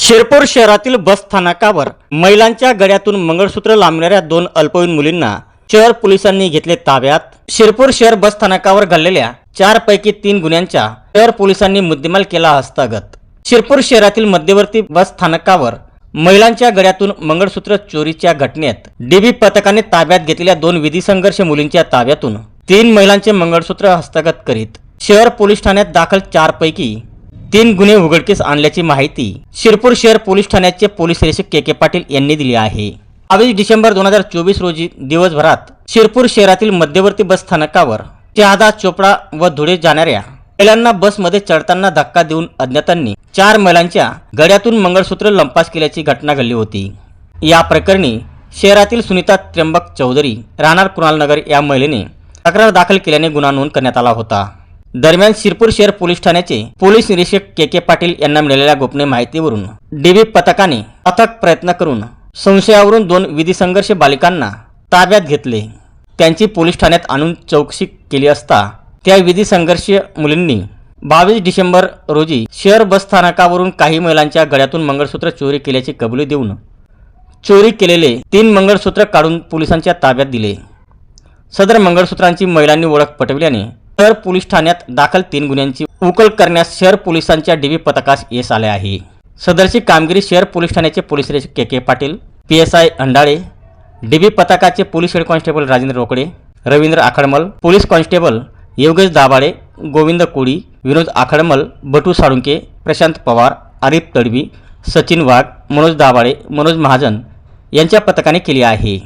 शिरपूर शहरातील बस स्थानकावर महिलांच्या गड्यातून मंगळसूत्र लांबणाऱ्या दोन अल्पवयीन मुलींना शहर पोलिसांनी घेतले ताब्यात. शिरपूर शहर बस स्थानकावर घडलेल्या चार पैकी तीन गुन्ह्यांच्या शहर पोलिसांनी मुद्देमाल केला हस्तगत. शिरपूर शहरातील मध्यवर्ती बस स्थानकावर महिलांच्या गड्यातून मंगळसूत्र चोरीच्या घटनेत डीबी पथकाने ताब्यात घेतलेल्या दोन विधी संघर्ष मुलींच्या ताब्यातून तीन महिलांचे मंगळसूत्र हस्तगत करीत शहर पोलीस ठाण्यात दाखल चार पैकी तीन गुन्हे उघडकीस आणल्याची माहिती शिरपूर शहर पोलीस ठाण्याचे पोलीस निरीक्षक के के पाटील यांनी दिली आहे. बावीस डिसेंबर दोन हजार चोवीस रोजी दिवसभरात शिरपूर शहरातील मध्यवर्ती बस स्थानकावर शहादा चोपडा व धुळे जाणाऱ्या महिलांना बसमध्ये चढताना धक्का देऊन अज्ञातांनी चार महिलांच्या गड्यातून मंगळसूत्र लंपास केल्याची घटना घडली होती. या प्रकरणी शहरातील सुनीता त्र्यंबक चौधरी राहणार कुणालनगर या महिलेने तक्रार दाखल केल्याने गुन्हा नोंद करण्यात आला होता. दरम्यान शिरपूर शहर पोलीस ठाण्याचे पोलीस निरीक्षक के के पाटील यांना मिळालेल्या गोपनीय माहितीवरून डीबी पथकाने अथक प्रयत्न करून संशयावरून दोन विधी संघर्ष बालिकांना ताब्यात घेतले. त्यांची पोलीस ठाण्यात आणून चौकशी केली असता त्या विधी संघर्ष मुलींनी बावीस डिसेंबर रोजी शहर बस स्थानकावरून काही महिलांच्या गळ्यातून मंगळसूत्र चोरी केल्याची कबुली देऊन चोरी केलेले तीन मंगळसूत्र काढून पोलिसांच्या ताब्यात दिले. सदर मंगळसूत्रांची महिलांनी ओळख पटविल्याने शहर पोलीस ठाण्यात दाखल तीन गुन्ह्यांची उकल करण्यास शहर पोलिसांच्या डीबी पथकास यश आले आहे. सदरची कामगिरी शहर पोलीस ठाण्याचे पोलीस निरीक्षक K K Patil P S I Andale DB पथकाचे police head constable Rajendra Rokade Ravindra Akhadmal police constable Yogesh Dabhade Govind Koli Vinod Akhadmal Batu Salunke Prashant Pawar Arif Tadvi Sachin Wagh Manoj Dabhade Manoj Mahajan यांच्या पथकाने केली आहे.